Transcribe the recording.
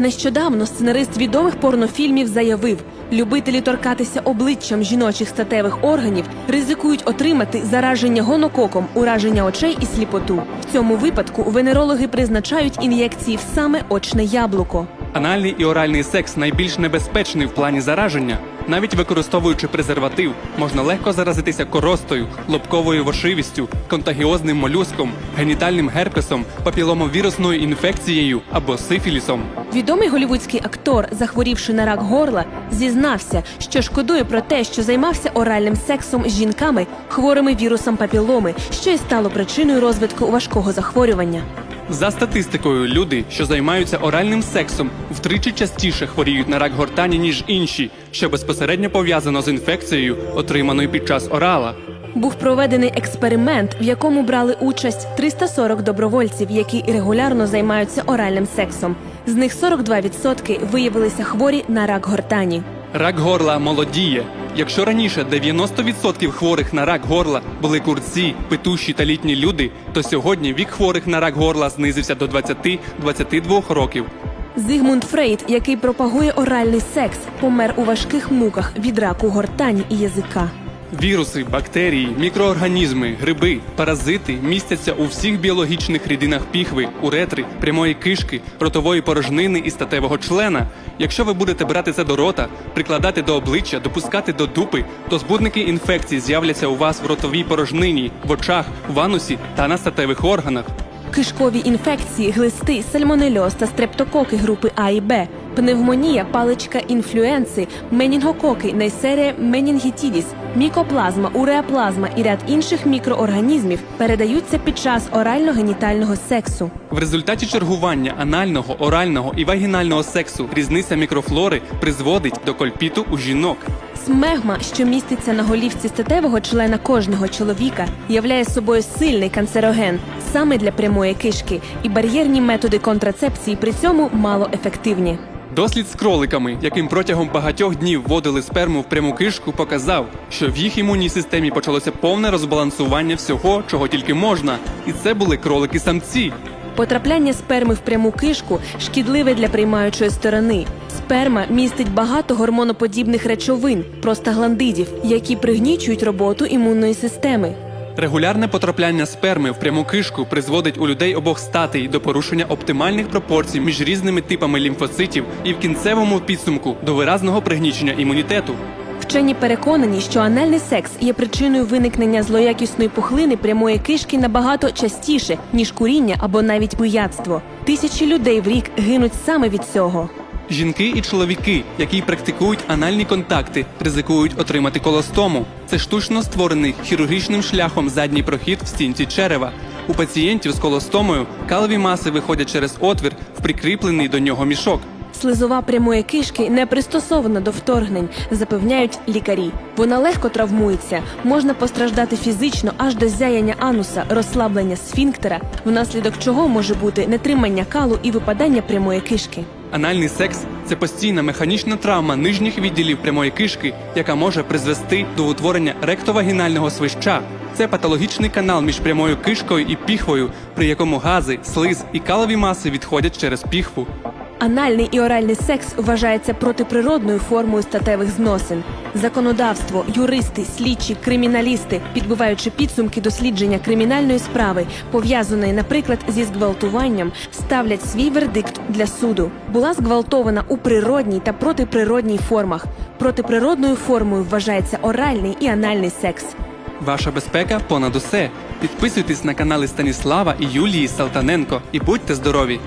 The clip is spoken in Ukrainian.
Нещодавно сценарист відомих порнофільмів заявив, любителі торкатися обличчям жіночих статевих органів ризикують отримати зараження гонококом, ураження очей і сліпоту. В цьому випадку венерологи призначають ін'єкції в саме очне яблуко. Анальний і оральний секс найбільш небезпечний в плані зараження. Навіть використовуючи презерватив, можна легко заразитися коростою, лобковою вошивістю, контагіозним молюском, генітальним герпесом, папіломовірусною інфекцією або сифілісом. Відомий голівудський актор, захворівши на рак горла, зізнався, що шкодує про те, що займався оральним сексом з жінками, хворими вірусом папіломи, що й стало причиною розвитку важкого захворювання. За статистикою, люди, що займаються оральним сексом, втричі частіше хворіють на рак гортані, ніж інші, що безпосередньо пов'язано з інфекцією, отриманою під час орала. Був проведений експеримент, в якому брали участь 340 добровольців, які регулярно займаються оральним сексом. З них 42% виявилися хворі на рак гортані. Рак горла молодіє. Якщо раніше 90% хворих на рак горла були курці, питущі та літні люди, то сьогодні вік хворих на рак горла знизився до 20-22 років. Зигмунд Фрейд, який пропагує оральний секс, помер у важких муках від раку гортані і язика. Віруси, бактерії, мікроорганізми, гриби, паразити містяться у всіх біологічних рідинах піхви, уретри, прямої кишки, ротової порожнини і статевого члена. Якщо ви будете брати це до рота, прикладати до обличчя, допускати до дупи, то збудники інфекцій з'являться у вас в ротовій порожнині, в очах, в анусі та на статевих органах. Кишкові інфекції, глисти, сальмонельоз та стрептококи групи А і Б, пневмонія, паличка інфлюенци, менінгококи, нейсерія менінгітідіс, мікоплазма, уреаплазма і ряд інших мікроорганізмів передаються під час орально-генітального сексу. В результаті чергування анального, орального і вагінального сексу різниця мікрофлори призводить до кольпіту у жінок. Смегма, що міститься на голівці статевого члена кожного чоловіка, являє собою сильний канцероген саме для прямої кишки, і бар'єрні методи контрацепції при цьому малоефективні. Дослід з кроликами, яким протягом багатьох днів вводили сперму в пряму кишку, показав, що в їх імунній системі почалося повне розбалансування всього, чого тільки можна, і це були кролики-самці. Потрапляння сперми в пряму кишку шкідливе для приймаючої сторони. Сперма містить багато гормоноподібних речовин, простагландидів, які пригнічують роботу імунної системи. Регулярне потрапляння сперми в пряму кишку призводить у людей обох статей до порушення оптимальних пропорцій між різними типами лімфоцитів і в кінцевому підсумку до виразного пригнічення імунітету. Вчені переконані, що анальний секс є причиною виникнення злоякісної пухлини прямої кишки набагато частіше, ніж куріння або навіть пияцтво. Тисячі людей в рік гинуть саме від цього. Жінки і чоловіки, які практикують анальні контакти, ризикують отримати колостому. Це штучно створений хірургічним шляхом задній прохід в стінці черева. У пацієнтів з колостомою калові маси виходять через отвір в прикріплений до нього мішок. Слизова прямої кишки не пристосована до вторгнень, запевняють лікарі. Вона легко травмується, можна постраждати фізично аж до зяяння ануса, розслаблення сфінктера, внаслідок чого може бути нетримання калу і випадання прямої кишки. Анальний секс це постійна механічна травма нижніх відділів прямої кишки, яка може призвести до утворення ректовагінального свища. Це патологічний канал між прямою кишкою і піхвою, при якому гази, слиз і калові маси відходять через піхву. Анальний і оральний секс вважається протиприродною формою статевих зносин. Законодавство, юристи, слідчі, криміналісти, підбиваючи підсумки дослідження кримінальної справи, пов'язаної, наприклад, зі зґвалтуванням, ставлять свій вердикт для суду. Була зґвалтована у природній та протиприродній формах. Протиприродною формою вважається оральний і анальний секс. Ваша безпека понад усе. Підписуйтесь на канали Станіслава і Юлії Салтаненко і будьте здорові!